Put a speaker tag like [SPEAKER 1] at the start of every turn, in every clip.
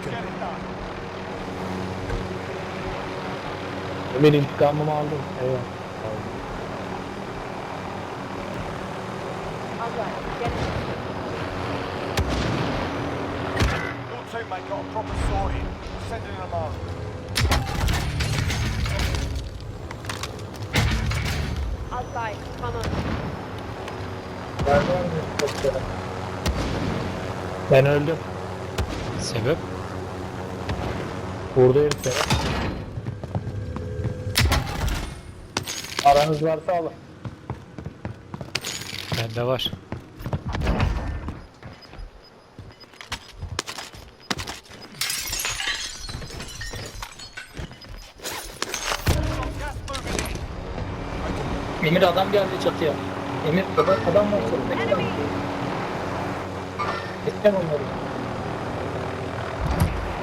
[SPEAKER 1] Bakın. Ömer intikamımı aldım.
[SPEAKER 2] Eyvah. Aldım.
[SPEAKER 3] Your
[SPEAKER 1] Ben öldüm.
[SPEAKER 4] Sebep?
[SPEAKER 1] Vurdu herif beni. Aranız varsa alın.
[SPEAKER 4] Bende var.
[SPEAKER 5] Emir adam geldi çatıya. Emir adam, adam var çatıda. Geçeceğim onları.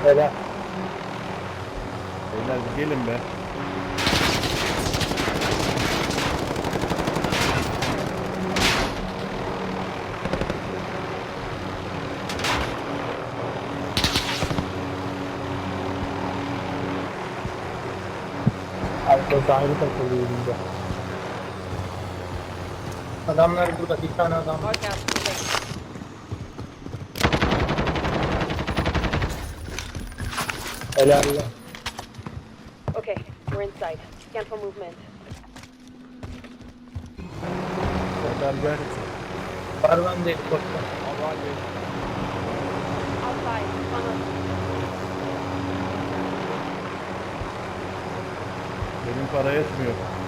[SPEAKER 1] Helal.
[SPEAKER 6] Beyler bir gelin be.
[SPEAKER 1] Arka sahibi takılıyor elimde.
[SPEAKER 5] Adamlar burada bir tane adam var.
[SPEAKER 2] Mark out. Okay.
[SPEAKER 1] Helal lan.
[SPEAKER 2] We're inside. For movement.
[SPEAKER 6] Serdar gel.
[SPEAKER 5] Var bende helikopter.
[SPEAKER 2] Outside, on.
[SPEAKER 6] Benim para yetmiyor.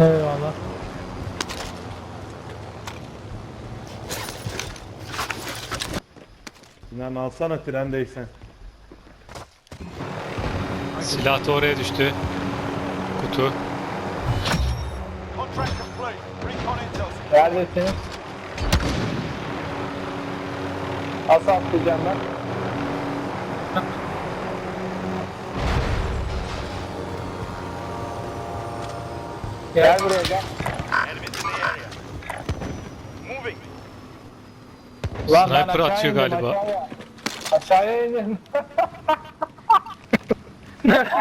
[SPEAKER 1] Eyvallah.
[SPEAKER 6] Sinan alsana trendeysen.
[SPEAKER 4] Silah da oraya düştü. Kutu.
[SPEAKER 1] Neredesiniz? Nasıl atlayacağım ben? Gel buraya gel. Ben
[SPEAKER 4] Sniper
[SPEAKER 1] aşağı
[SPEAKER 4] atıyor
[SPEAKER 1] indim,
[SPEAKER 4] galiba.
[SPEAKER 1] Aşağıya, aşağıya indim.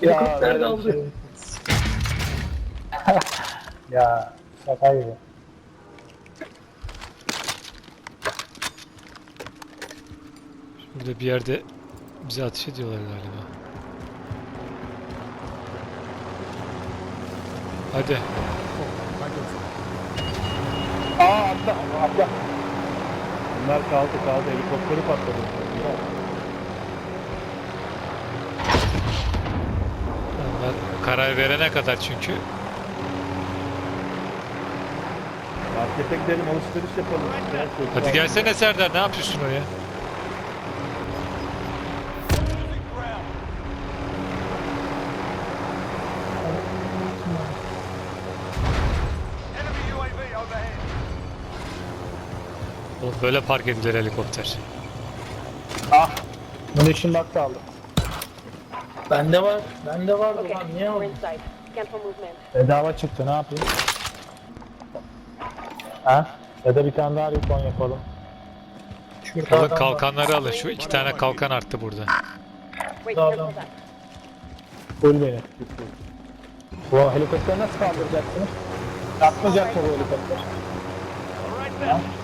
[SPEAKER 5] Helikopter
[SPEAKER 1] böyle
[SPEAKER 5] de aldı.
[SPEAKER 1] şey. ya şaka gibi.
[SPEAKER 4] Burada bir yerde bize ateş ediyorlar galiba. Hadi.
[SPEAKER 1] Aa atla atla.
[SPEAKER 6] Bunlar kaldı kaldı helikopteri patladı.
[SPEAKER 4] Onlar karar verene kadar çünkü.
[SPEAKER 6] Markete gidelim alışveriş yapalım.
[SPEAKER 4] Hadi gelsene Serdar ne yapıyorsun oraya? Böyle park edilir helikopter.
[SPEAKER 1] Ah. Munition box aldım.
[SPEAKER 5] Bende var. Bende var.
[SPEAKER 2] Okay,
[SPEAKER 5] Ulan niye aldın?
[SPEAKER 1] Bedava çıktı ne yapayım? Ha? Ya da bir tane daha recon yapalım.
[SPEAKER 5] Şurada
[SPEAKER 4] Alın
[SPEAKER 5] adam var.
[SPEAKER 4] kalkanları alın. Şu iki tane kalkan arttı burada.
[SPEAKER 5] No.
[SPEAKER 2] that.
[SPEAKER 1] Full beni. Bu helikopteri nasıl kaldıracaksınız? Atmayacak bu helikopter?
[SPEAKER 3] All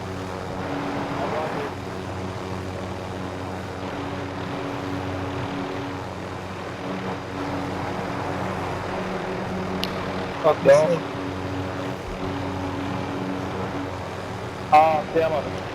[SPEAKER 3] ok Ah,
[SPEAKER 4] até, mano.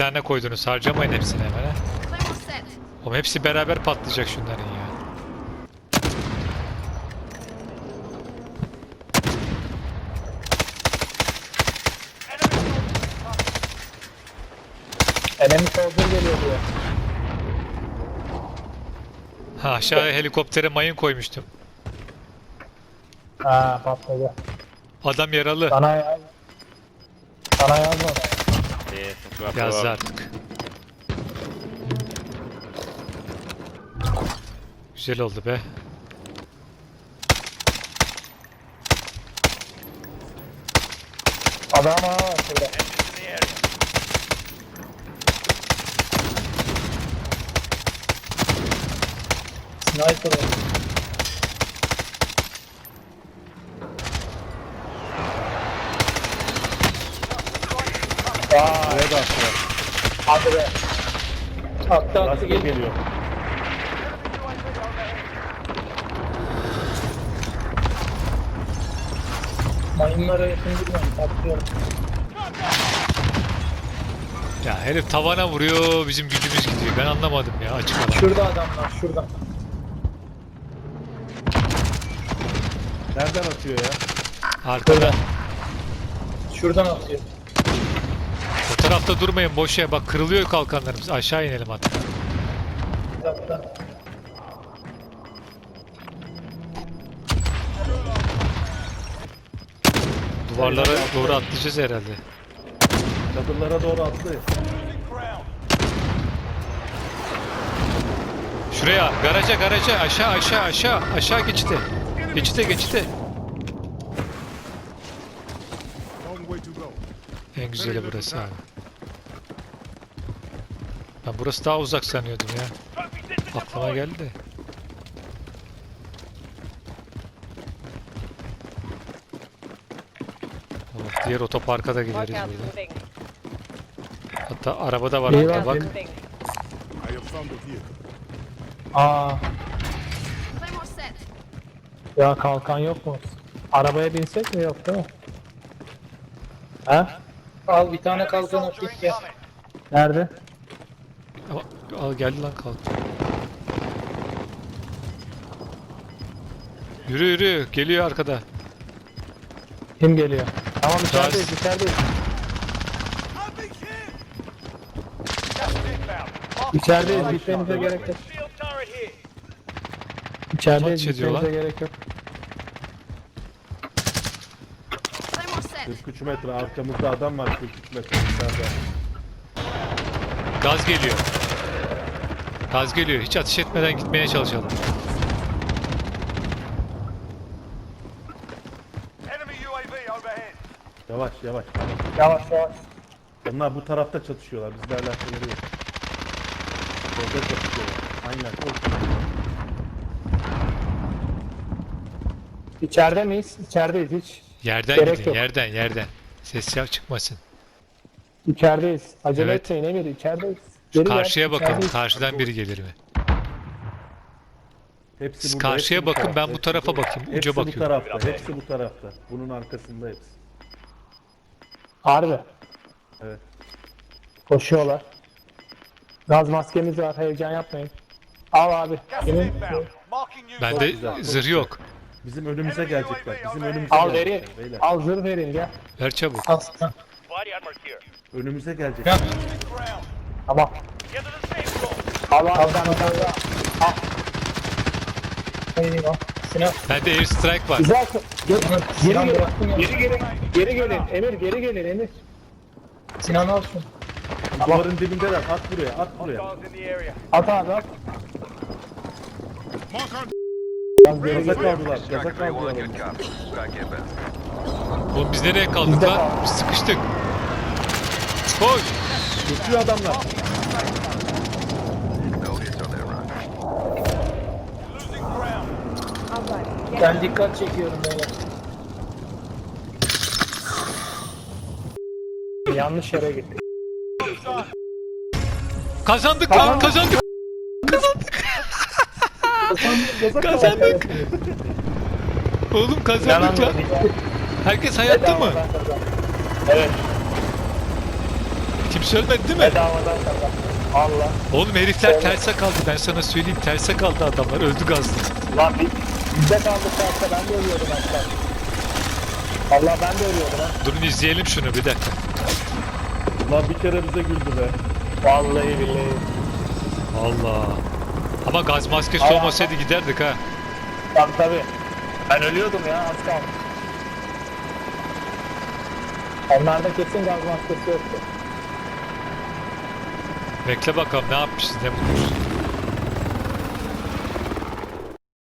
[SPEAKER 4] tane koydunuz. Harcamayın hepsini hemen.
[SPEAKER 2] He.
[SPEAKER 4] Oğlum hepsi beraber patlayacak şunların ya.
[SPEAKER 1] Enemy soldier geliyor diyor.
[SPEAKER 4] Ha aşağıya helikoptere mayın koymuştum.
[SPEAKER 1] Ha patladı.
[SPEAKER 4] Adam yaralı.
[SPEAKER 1] Sana, sana yazmadı.
[SPEAKER 4] Yazdı artık. Güzel oldu be.
[SPEAKER 1] Adam ha şurada.
[SPEAKER 5] Sniper.
[SPEAKER 6] Buraya da attılar.
[SPEAKER 1] Hadi be.
[SPEAKER 5] Attı attı
[SPEAKER 6] Lastik
[SPEAKER 5] geliyor.
[SPEAKER 6] geliyor.
[SPEAKER 5] Mayınlara yakın durmayın. Patlıyorum.
[SPEAKER 4] Ya herif tavana vuruyor bizim gücümüz gidiyor. Ben anlamadım ya açık alan.
[SPEAKER 5] Şurada adamlar şurada.
[SPEAKER 6] Nereden atıyor ya?
[SPEAKER 4] Arkada.
[SPEAKER 5] Şuradan atıyor.
[SPEAKER 4] O tarafta durmayın boş yer. Bak kırılıyor kalkanlarımız. Aşağı inelim hatta. Duvarlara doğru atlayacağız herhalde.
[SPEAKER 6] Çadırlara doğru.
[SPEAKER 3] Ground.
[SPEAKER 4] Şuraya garaja garaja aşağı aşağı aşağı aşağı geçite. Geçite geçite. En güzeli burası abi. Ben burası daha uzak sanıyordum ya. Aklıma geldi. Oh, diğer otoparka da gideriz burada. Hatta arabada var hatta
[SPEAKER 1] bak. Aa ya kalkan yok mu? Arabaya binsek mi yok değil mi? Ha?
[SPEAKER 5] Al bir tane kalkan atayım gel.
[SPEAKER 1] Nerede?
[SPEAKER 4] Al, al geldi lan kalk. Yürü yürü geliyor arkada.
[SPEAKER 1] Kim geliyor? Tamam içerideyiz içerideyiz. İçerideyiz gitmenize gerek yok. İçerideyiz
[SPEAKER 4] Kaç ediyor
[SPEAKER 1] gitmenize
[SPEAKER 4] lan?
[SPEAKER 1] gerek yok.
[SPEAKER 7] Claymore set.
[SPEAKER 6] 43 metre arkamızda adam var 43 metre dışarıda.
[SPEAKER 4] Gaz geliyor. Gaz geliyor. Hiç ateş etmeden gitmeye çalışalım.
[SPEAKER 3] Enemy UAV overhead.
[SPEAKER 6] Yavaş yavaş.
[SPEAKER 1] Yavaş yavaş.
[SPEAKER 6] Onlar bu tarafta çatışıyorlar. Bizle alakaları yok. Orada çatışıyorlar. Aynen.
[SPEAKER 1] İçeride miyiz? İçerideyiz hiç.
[SPEAKER 4] Yerden
[SPEAKER 1] Gerek
[SPEAKER 4] gidin.
[SPEAKER 1] yok.
[SPEAKER 4] Yerden yerden. Ses çıkmasın.
[SPEAKER 1] İçerideyiz. Acele
[SPEAKER 4] Evet.
[SPEAKER 1] etmeyin Emir içerideyiz.
[SPEAKER 4] Şu
[SPEAKER 1] Geri gel,
[SPEAKER 4] karşıya bakın.
[SPEAKER 1] içerideyiz.
[SPEAKER 4] Karşıdan biri gelir mi?
[SPEAKER 6] Hepsi
[SPEAKER 4] Siz
[SPEAKER 6] burada,
[SPEAKER 4] karşıya
[SPEAKER 6] hepsi bu
[SPEAKER 4] bakın,
[SPEAKER 6] tarafta,
[SPEAKER 4] ben bu
[SPEAKER 6] hepsi
[SPEAKER 4] tarafa bakayım, uca
[SPEAKER 6] Hepsi bu
[SPEAKER 4] bakıyorum.
[SPEAKER 6] tarafta. Hepsi bu tarafta. Bunun arkasında hepsi.
[SPEAKER 1] Harbi.
[SPEAKER 6] Evet.
[SPEAKER 1] Koşuyorlar. Gaz maskemiz var heyecan yapmayın. Al abi.
[SPEAKER 3] Gas is
[SPEAKER 1] Kimin?
[SPEAKER 3] inbound. Marking you.
[SPEAKER 4] Bende
[SPEAKER 6] güzel, çok
[SPEAKER 4] zırh yok.
[SPEAKER 6] Bizim önümüze gelecekler. Bizim önümüze
[SPEAKER 1] Al veri.
[SPEAKER 6] gelecekler. Beyler.
[SPEAKER 1] Al zırh verin gel.
[SPEAKER 4] Ver çabuk.
[SPEAKER 5] Al.
[SPEAKER 6] Önümüze gelecekler.
[SPEAKER 3] Ground.
[SPEAKER 1] Tamam.
[SPEAKER 3] Get to the safe zone.
[SPEAKER 1] Al al. Al al al.
[SPEAKER 5] Hayır. Sinan.
[SPEAKER 4] Bende air strike var.
[SPEAKER 1] Güzel. Geri
[SPEAKER 5] Sinan ya.
[SPEAKER 1] Geri gelin. Geri gelin. Emir geri gelin Emir.
[SPEAKER 5] Sinan al şunu.
[SPEAKER 6] Duvarın dibindeler. At buraya. At buraya.
[SPEAKER 1] At abi at. Gaz geri
[SPEAKER 6] Gaza kaldılar. Gaza kaldılar.
[SPEAKER 4] Oğlum biz nereye kaldık lan? Biz sıkıştık. Koş.
[SPEAKER 6] Geçiyor adamlar.
[SPEAKER 5] Ben dikkat çekiyorum böyle.
[SPEAKER 1] Yanlış yere gitti.
[SPEAKER 4] Kazandık lan kazandık. Kazandık. Oğlum kazandık lan. Herkes hayatta mı?
[SPEAKER 1] Evet.
[SPEAKER 4] Kimse ölmedi değil mi?
[SPEAKER 1] Bedavadan kazan. Allah.
[SPEAKER 4] Oğlum herifler terse kaldı. Ben sana söyleyeyim terse kaldı adamlar. Öldü gazlı.
[SPEAKER 1] Lan bir bizde kaldık kalsa ben de ölüyordum hatta. Allah ben de ölüyordum ha.
[SPEAKER 4] Durun izleyelim şunu bir dakika.
[SPEAKER 6] Ulan bir kere bize güldü be.
[SPEAKER 1] Vallahi billahi.
[SPEAKER 4] Allah. Ama gaz maskesi
[SPEAKER 1] Aa.
[SPEAKER 4] olmasaydı giderdik ha.
[SPEAKER 1] Tabii tabii. Ben ölüyordum ya az kaldı. Onlarda kesin gaz maskesi yoktu.
[SPEAKER 4] Bekle bakalım ne yapmışız ne bulmuşuz.